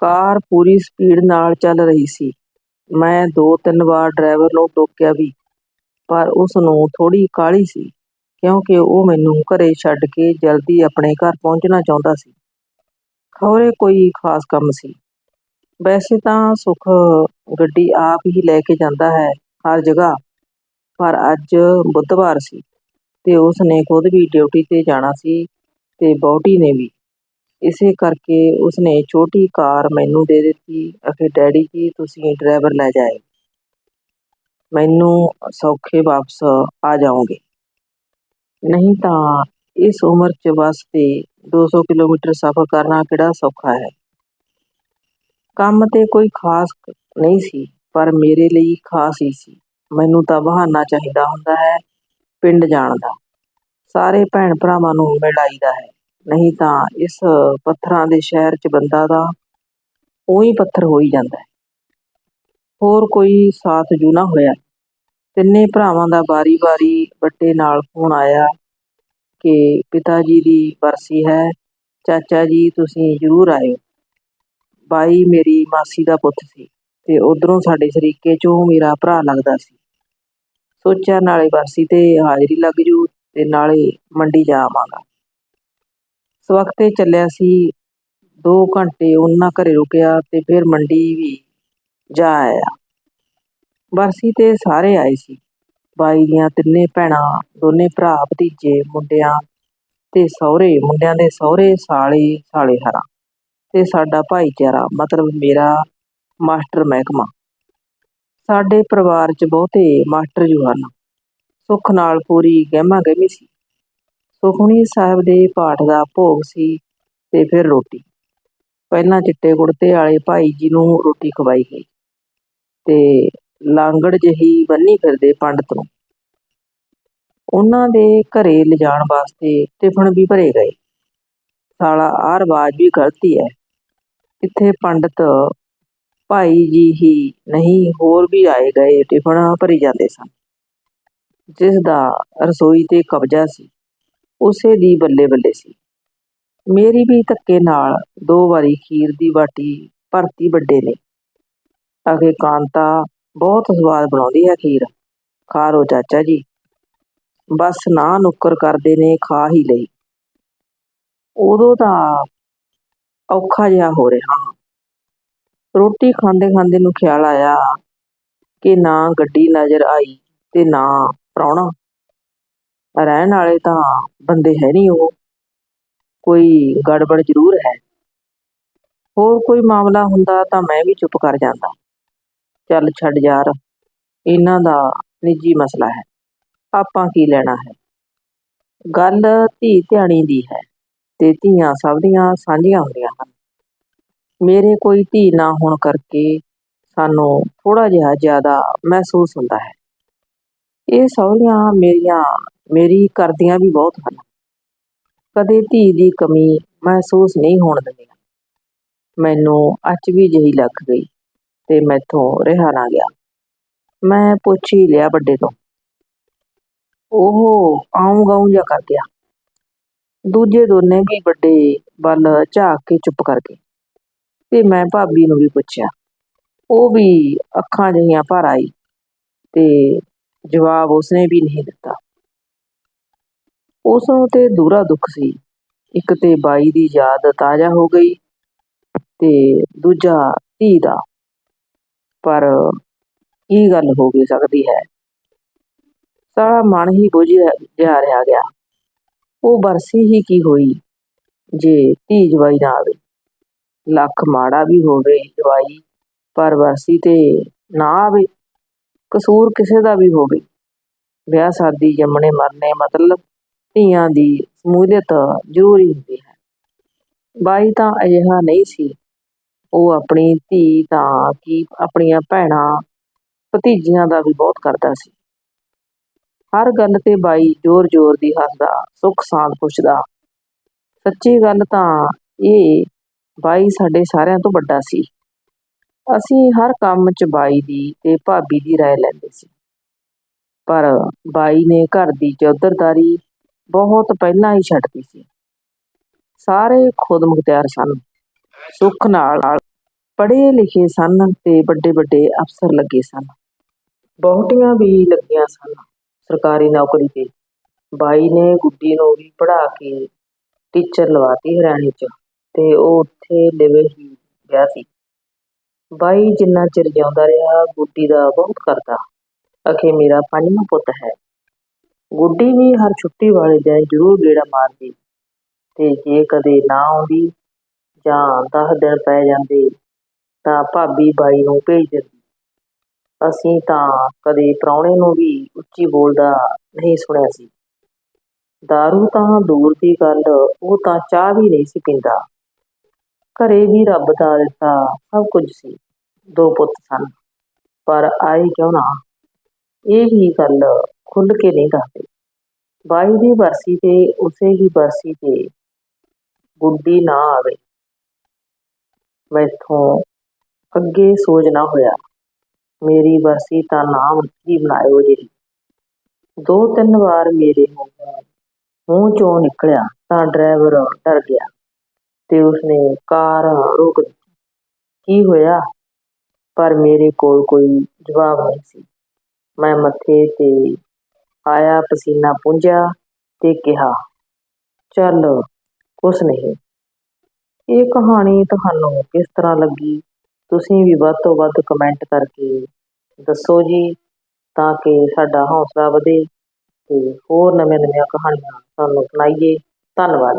ਕਾਰ ਪੂਰੀ speed ਨਾਲ ਚੱਲ ਰਹੀ ਸੀ। ਮੈਂ ਦੋ-ਤਿੰਨ ਵਾਰ ਡਰਾਈਵਰ ਨੂੰ ਟੋਕਿਆ ਵੀ, ਪਰ ਉਸ ਨੂੰ ਥੋੜ੍ਹੀ ਕਾਹਲੀ ਸੀ, ਕਿਉਂਕਿ ਉਹ ਮੈਨੂੰ ਘਰੇ ਛੱਡ ਕੇ ਜਲਦੀ ਆਪਣੇ ਘਰ ਪਹੁੰਚਣਾ ਚਾਹੁੰਦਾ ਸੀ। ਖ਼ੌਰੇ ਕੋਈ ਖ਼ਾਸ ਕੰਮ ਸੀ। ਵੈਸੇ ਤਾਂ ਸੁੱਖ ਗੱਡੀ ਆਪ ਹੀ ਲੈ ਕੇ ਜਾਂਦਾ ਹੈ ਹਰ ਜਗ੍ਹਾ, ਪਰ ਅੱਜ ਬੁੱਧਵਾਰ ਸੀ ਤੇ ਉਸ ਨੇ ਖ਼ੁਦ ਵੀ ਡਿਊਟੀ 'ਤੇ ਜਾਣਾ ਸੀ ਤੇ ਵਹੁਟੀ ਨੇ ਵੀ। ਇਸੇ ਕਰਕੇ ਉਸਨੇ ਛੋਟੀ ਕਾਰ ਮੈਨੂੰ ਦੇ ਦਿੱਤੀ ਅਖੇ ਡੈਡੀ ਜੀ ਤੁਸੀਂ ਡਰਾਈਵਰ ਲੈ ਜਾਏ ਮੈਨੂੰ ਸੌਖੇ ਵਾਪਸ ਆ ਜਾਓਗੇ। ਨਹੀਂ ਤਾਂ ਇਸ ਉਮਰ 'ਚ ਬੱਸ 'ਤੇ ਦੋ-ਸੌ ਕਿਲੋਮੀਟਰ ਸਫ਼ਰ ਕਰਨਾ ਕਿਹੜਾ ਸੌਖਾ ਹੈ। ਕੰਮ ਤੇ ਕੋਈ ਖ਼ਾਸ ਨਹੀਂ ਸੀ, ਪਰ ਮੇਰੇ ਲਈ ਖ਼ਾਸ ਹੀ ਸੀ। ਮੈਨੂੰ ਤਾਂ ਬਹਾਨਾ ਚਾਹੀਦਾ ਹੁੰਦਾ ਹੈ ਪਿੰਡ ਜਾਣ ਦਾ। ਸਾਰੇ ਭੈਣ-ਭਰਾਵਾਂ ਨੂੰ ਮਿਲ ਆਈਦਾ ਹੈ, ਨਹੀਂ ਤਾਂ ਇਸ ਪੱਥਰਾਂ ਦੇ ਸ਼ਹਿਰ 'ਚ ਬੰਦਾ ਦਾ ਉਹੀ ਪੱਥਰ ਹੋਈ ਜਾਂਦਾ ਹੈ। ਹੋਰ ਕੋਈ ਸਾਥ ਜੂ ਨਾ ਹੋਇਆ। ਤਿੰਨੇ ਭਰਾਵਾਂ ਦਾ ਵਾਰੀ-ਵਾਰੀ ਵੱਡੇ ਨਾਲ ਫ਼ੋਨ ਆਇਆ ਕਿ ਪਿਤਾ ਜੀ ਦੀ ਬਰਸੀ ਹੈ, ਚਾਚਾ ਜੀ ਤੁਸੀਂ ਜ਼ਰੂਰ ਆਇਓ। ਬਾਈ ਮੇਰੀ ਮਾਸੀ ਦਾ ਪੁੱਤ ਸੀ ਤੇ ਉੱਧਰੋਂ ਸਾਡੇ ਸਰੀਕੇ 'ਚੋਂ ਮੇਰਾ ਭਰਾ ਲੱਗਦਾ ਸੀ। ਸੋਚਿਆ ਨਾਲੇ ਬਰਸੀ 'ਤੇ ਹਾਜ਼ਰੀ ਲੱਗ ਜੂ ਤੇ ਨਾਲੇ ਮੰਡੀ ਜਾ ਆਵਾਂਗਾ। ਸਵਖ਼ਤੇ ਚੱਲਿਆ ਸੀ। ਦੋ ਘੰਟੇ ਉਹਨਾਂ ਘਰੇ ਰੁਕਿਆ ਤੇ ਫਿਰ ਮੰਡੀ ਵੀ ਜਾ ਆਇਆ। ਬਰਸੀ 'ਤੇ ਸਾਰੇ ਆਏ ਸੀ। ਬਾਈ ਦੀਆਂ ਤਿੰਨੇ ਭੈਣਾਂ, ਦੋਨੇ ਭਰਾ-ਭਤੀਜੇ, ਮੁੰਡਿਆਂ ਤੇ ਸਹੁਰੇ, ਮੁੰਡਿਆਂ ਦੇ ਸਹੁਰੇ, ਸਾਲੇ, ਸਾਲੇ ਸਾਲੇਹਾਰਾਂ ਤੇ ਸਾਡਾ ਭਾਈਚਾਰਾ ਮਤਲਬ ਮੇਰਾ ਮਾਸਟਰ ਮਹਿਕਮਾ। ਸਾਡੇ ਪਰਿਵਾਰ 'ਚ ਬਹੁਤੇ ਮਾਸਟਰ ਜੂ ਹਨ। ਸੁੱਖ ਨਾਲ ਪੂਰੀ ਗਹਿਮਾ-ਗਹਿਮੀ ਸੀ। ਸੁਖਮਨੀ ਸਾਹਿਬ ਦੇ ਪਾਠ ਦਾ ਭੋਗ ਸੀ ਤੇ ਫਿਰ ਰੋਟੀ। ਪਹਿਲਾਂ ਚਿੱਟੇ ਕੁੜਤੇ ਵਾਲੇ ਭਾਈ ਜੀ ਨੂੰ ਰੋਟੀ ਖਵਾਈ ਗਈ ਤੇ ਲਾਂਗੜ ਜਿਹੀ ਬੰਨੀ ਫਿਰਦੇ ਪੰਡਤ ਨੂੰ। ਉਹਨਾਂ ਦੇ ਘਰੇ ਲਿਜਾਣ ਵਾਸਤੇ ਟਿਫ਼ਨ ਵੀ ਭਰੇ ਗਏ। ਸਾਲਾ ਆਹ ਰਿਵਾਜ਼ ਵੀ ਗ਼ਲਤੀ ਹੈ ਇੱਥੇ ਪੰਡਤ ਭਾਈ ਜੀ ਹੀ ਨਹੀਂ ਹੋਰ ਵੀ ਆਏ-ਗਏ ਟਿਫ਼ਨ ਭਰੀ ਜਾਂਦੇ ਸਨ। ਜਿਸ ਦਾ ਰਸੋਈ 'ਤੇ ਕਬਜ਼ਾ ਸੀ, ਉਸੇ ਦੀ ਬੱਲੇ-ਬੱਲੇ ਸੀ। ਮੇਰੀ ਵੀ ਧੱਕੇ ਨਾਲ ਦੋ ਵਾਰੀ ਖੀਰ ਦੀ ਬਾਟੀ ਭਰਤੀ ਵੱਡੇ ਨੇ। ਅਖੇ ਕਾਂਤਾ ਬਹੁਤ ਸਵਾਦ ਬਣਾਉਂਦੀ ਹੈ ਖੀਰ, ਖਾ ਲਓ ਚਾਚਾ ਜੀ। ਬਸ ਨਾ ਨੁੱਕਰ ਕਰਦੇ ਨੇ ਖਾ ਹੀ ਲਈ। ਉਦੋਂ ਤਾਂ ਔਖਾ ਜਿਹਾ ਹੋ ਰਿਹਾ ਰੋਟੀ ਖਾਂਦੇ-ਖਾਂਦੇ ਨੂੰ ਖ਼ਿਆਲ ਆਇਆ ਕਿ ਨਾ ਗੱਡੀ ਨਜ਼ਰ ਆਈ ਤੇ ਨਾ ਪ੍ਰਾਹੁਣਾ। ਰਹਿਣ ਵਾਲੇ ਤਾਂ ਬੰਦੇ ਹੈ ਨਹੀਂ ਉਹ। ਕੋਈ ਗੜਬੜ ਜ਼ਰੂਰ ਹੈ। ਹੋਰ ਕੋਈ ਮਾਮਲਾ ਹੁੰਦਾ ਤਾਂ ਮੈਂ ਵੀ ਚੁੱਪ ਕਰ ਜਾਂਦਾ। ਚੱਲ ਛੱਡ ਯਾਰ, ਇਹਨਾਂ ਦਾ ਨਿੱਜੀ ਮਸਲਾ ਹੈ, ਆਪਾਂ ਕੀ ਲੈਣਾ ਹੈ। ਗੱਲ ਧੀ-ਧਿਆਣੀ ਦੀ ਹੈ ਤੇ ਧੀਆਂ ਸਭ ਦੀਆਂ ਸਾਂਝੀਆਂ ਹੁੰਦੀਆਂ ਹਨ। ਮੇਰੇ ਕੋਈ ਧੀ ਨਾ ਹੋਣ ਕਰਕੇ ਸਾਨੂੰ ਥੋੜ੍ਹਾ ਜਿਹਾ ਜ਼ਿਆਦਾ ਮਹਿਸੂਸ ਹੁੰਦਾ ਹੈ। ਇਹ ਸਹੁਰੀਆਂ ਮੇਰੀਆਂ, ਮੇਰੀ ਕਰਦੀਆਂ ਵੀ ਬਹੁਤ ਹਨ। ਕਦੇ ਧੀ ਦੀ ਕਮੀ ਮਹਿਸੂਸ ਨਹੀਂ ਹੋਣ ਦਿੰਦੀਆਂ। ਮੈਨੂੰ ਅੱਜ ਵੀ ਜਿਹੀ ਲੱਗ ਗਈ ਤੇ ਮੈਥੋਂ ਰਿਹਾ ਨਾ ਗਿਆ। ਮੈਂ ਪੁੱਛ ਹੀ ਲਿਆ ਵੱਡੇ ਤੋਂ। ਉਹ ਆਊਂ-ਗਾਊਂ ਜਿਹਾ ਕਰ ਗਿਆ। ਦੂਜੇ ਦੋਨੇ ਵੀ ਵੱਡੇ ਵੱਲ ਝਾਕ ਕੇ ਚੁੱਪ ਕਰ ਗਏ ਤੇ ਮੈਂ ਭਾਬੀ ਨੂੰ ਵੀ ਪੁੱਛਿਆ। ਉਹ ਵੀ ਅੱਖਾਂ ਜਿਹੀਆਂ ਭਰ ਆਈ ਤੇ ਜਵਾਬ ਉਸਨੇ ਵੀ ਨਹੀਂ ਦਿੱਤਾ। ਉਸਨੂੰ ਤੇ ਦੂਹਰਾ ਦੁੱਖ ਸੀ। ਇੱਕ ਤੇ ਬਾਈ ਦੀ ਯਾਦ ਤਾਜ਼ਾ ਹੋ ਗਈ ਤੇ ਦੂਜਾ ਧੀ ਦਾ। ਪਰ ਕੀ ਗੱਲ ਹੋ ਵੀ ਸਕਦੀ ਹੈ। ਸਾਰਾ ਮਨ ਹੀ ਬੁੱਝ ਜਾ ਰਿਹਾ ਗਿਆ। ਉਹ ਬਰਸੀ ਹੀ ਕੀ ਹੋਈ ਜੇ ਧੀ-ਜਵਾਈ ਨਾ ਆਵੇ। ਲੱਖ ਮਾੜਾ ਵੀ ਹੋਵੇ ਜਵਾਈ, ਪਰ ਬਰਸੀ 'ਤੇ ਨਾ ਆਵੇ। ਕਸੂਰ ਕਿਸੇ ਦਾ ਵੀ ਹੋਵੇ, ਵਿਆਹ-ਸ਼ਾਦੀ, ਜੰਮਣੇ-ਮਰਨੇ ਮਤਲਬ ਧੀਆਂ ਦੀ ਸ਼ਮੂਲੀਅਤ ਜ਼ਰੂਰੀ ਹੁੰਦੀ ਹੈ। ਬਾਈ ਤਾਂ ਅਜਿਹਾ ਨਹੀਂ ਸੀ। ਉਹ ਆਪਣੀ ਧੀ ਤਾਂ ਕੀ ਆਪਣੀਆਂ ਭੈਣਾਂ, ਭਤੀਜੀਆਂ ਦਾ ਵੀ ਬਹੁਤ ਕਰਦਾ ਸੀ। ਹਰ ਗੱਲ 'ਤੇ ਬਾਈ ਜ਼ੋਰ-ਜ਼ੋਰ ਦੀ ਹੱਸਦਾ, ਸੁੱਖ-ਸਾਂਦ ਪੁੱਛਦਾ। ਸੱਚੀ ਗੱਲ ਤਾਂ ਇਹ ਬਾਈ ਸਾਡੇ ਸਾਰਿਆਂ ਤੋਂ ਵੱਡਾ ਸੀ। ਅਸੀਂ ਹਰ ਕੰਮ 'ਚ ਬਾਈ ਦੀ ਤੇ ਭਾਬੀ ਦੀ ਰਾਏ ਲੈਂਦੇ ਸੀ। ਪਰ ਬਾਈ ਨੇ ਘਰ ਦੀ ਚੌਧਰਦਾਰੀ ਬਹੁਤ ਪਹਿਲਾਂ ਹੀ ਛੱਡਤੀ ਸੀ। ਸਾਰੇ ਖ਼ੁਦਮੁਖਤਿਆਰ ਸਨ। ਸੁੱਖ ਨਾਲ ਪੜ੍ਹੇ ਲਿਖੇ ਸਨ ਤੇ ਵੱਡੇ ਵੱਡੇ ਅਫਸਰ ਲੱਗੇ ਸਨ ਬਹੁਤੀਆਂ ਵੀ ਲੱਗੀਆਂ ਸਨ ਸਰਕਾਰੀ ਨੌਕਰੀ ਤੇ ਬਾਈ ਨੇ ਗੁੱਡੀ ਨੂੰ ਵੀ ਪੜ੍ਹਾ ਕੇ ਟੀਚਰ ਲਵਾਤੀ ਹਰਿਆਣੇ 'ਚ ਤੇ ਉਹ ਉੱਥੇ ਲਿਵੇ ਹੀ ਗਿਆ ਸੀ ਬਾਈ ਜਿੰਨਾ ਚਿਰ ਜਿਉਂਦਾ ਰਿਹਾ, ਗੁੱਡੀ ਦਾ ਬਹੁਤ ਕਰਦਾ। ਅਖੇ ਮੇਰਾ ਪੰਜਵਾਂ ਪੁੱਤ ਹੈ। ਗੁੱਡੀ ਵੀ ਹਰ ਛੁੱਟੀ ਵਾਲੇ ਦਿਨ ਜ਼ਰੂਰ ਗੇੜਾ ਮਾਰਦੀ। ਤੇ ਜੇ ਕਦੇ ਨਾ ਆਉਂਦੀ ਜਾਂ ਦਸ ਦਿਨ ਪੈ ਜਾਂਦੇ, ਤਾਂ ਭਾਬੀ ਬਾਈ ਨੂੰ ਭੇਜ ਦਿੰਦੀ। ਅਸੀਂ ਤਾਂ ਕਦੇ ਪ੍ਰਾਹੁਣੇ ਨੂੰ ਵੀ ਉੱਚੀ ਬੋਲਦਾ ਨਹੀਂ ਸੁਣਿਆ ਸੀ। ਦਾਰੂ ਤਾਂ ਦੂਰ ਦੀ ਗੱਲ, ਉਹ ਤਾਂ ਚਾਹ ਵੀ ਨਹੀਂ ਸੀ ਪੀਂਦਾ। ਘਰੇ ਵੀ ਰੱਬ ਦਾ ਦਿੱਤਾ, ਸਭ ਕੁਝ ਸੀ। ਦੋ ਪੁੱਤ ਸਨ, ਪਰ ਆਏ ਕਿਉਂ ਨਾ? ਇਹ ਵੀ ਗੱਲ ਖੁੱਲ ਕੇ ਨਹੀਂ ਦੱਸਦੇ। ਬਾਈ ਦੀ ਬਰਸੀ ਤੇ ਉਸੇ ਹੀ ਬਰਸੀ ਤੇ ਗੁੱਡੀ ਨਾ ਆਵੇ। ਮੈਥੋਂ ਅੱਗੇ ਸੋਚ ਨਾ ਹੋਇਆ। ਮੇਰੀ ਬਰਸੀ ਤਾਂ ਨਾਮ ਹੀ ਬਣਾਇਓ ਜੀ ਦੋ ਤਿੰਨ ਵਾਰ ਮੇਰੇ ਮੂੰਹੋਂ ਮੂੰਹ ਚੋਂ ਨਿਕਲਿਆ ਤਾਂ ਡਰਾਈਵਰ ਡਰ ਗਿਆ। ਤੇ ਉਸਨੇ ਕਾਰ ਰੋਕ ਦਿੱਤੀ ਕੀ ਹੋਇਆ? ਪਰ ਮੇਰੇ ਕੋਲ ਕੋਈ ਜਵਾਬ ਨਹੀਂ ਸੀ। ਮੈਂ ਮੱਥੇ ਤੇ ਆਇਆ, ਪਸੀਨਾ ਪੁੰਝਿਆ ਤੇ ਕਿਹਾ, ਚੱਲ, ਕੁਛ ਨਹੀਂ। ਇਹ ਕਹਾਣੀ ਤੁਹਾਨੂੰ ਕਿਸ ਤਰ੍ਹਾਂ ਲੱਗੀ? ਤੁਸੀਂ ਵੀ ਵੱਧ ਤੋਂ ਵੱਧ ਕਮੈਂਟ ਕਰਕੇ ਦੱਸੋ ਜੀ, ਤਾਂ ਕਿ ਸਾਡਾ ਹੌਸਲਾ ਵਧੇ ਤੇ ਹੋਰ ਨਵੀਆਂ ਨਵੀਆਂ ਕਹਾਣੀਆਂ ਤੁਹਾਨੂੰ ਸੁਣਾਈਏ। ਧੰਨਵਾਦ।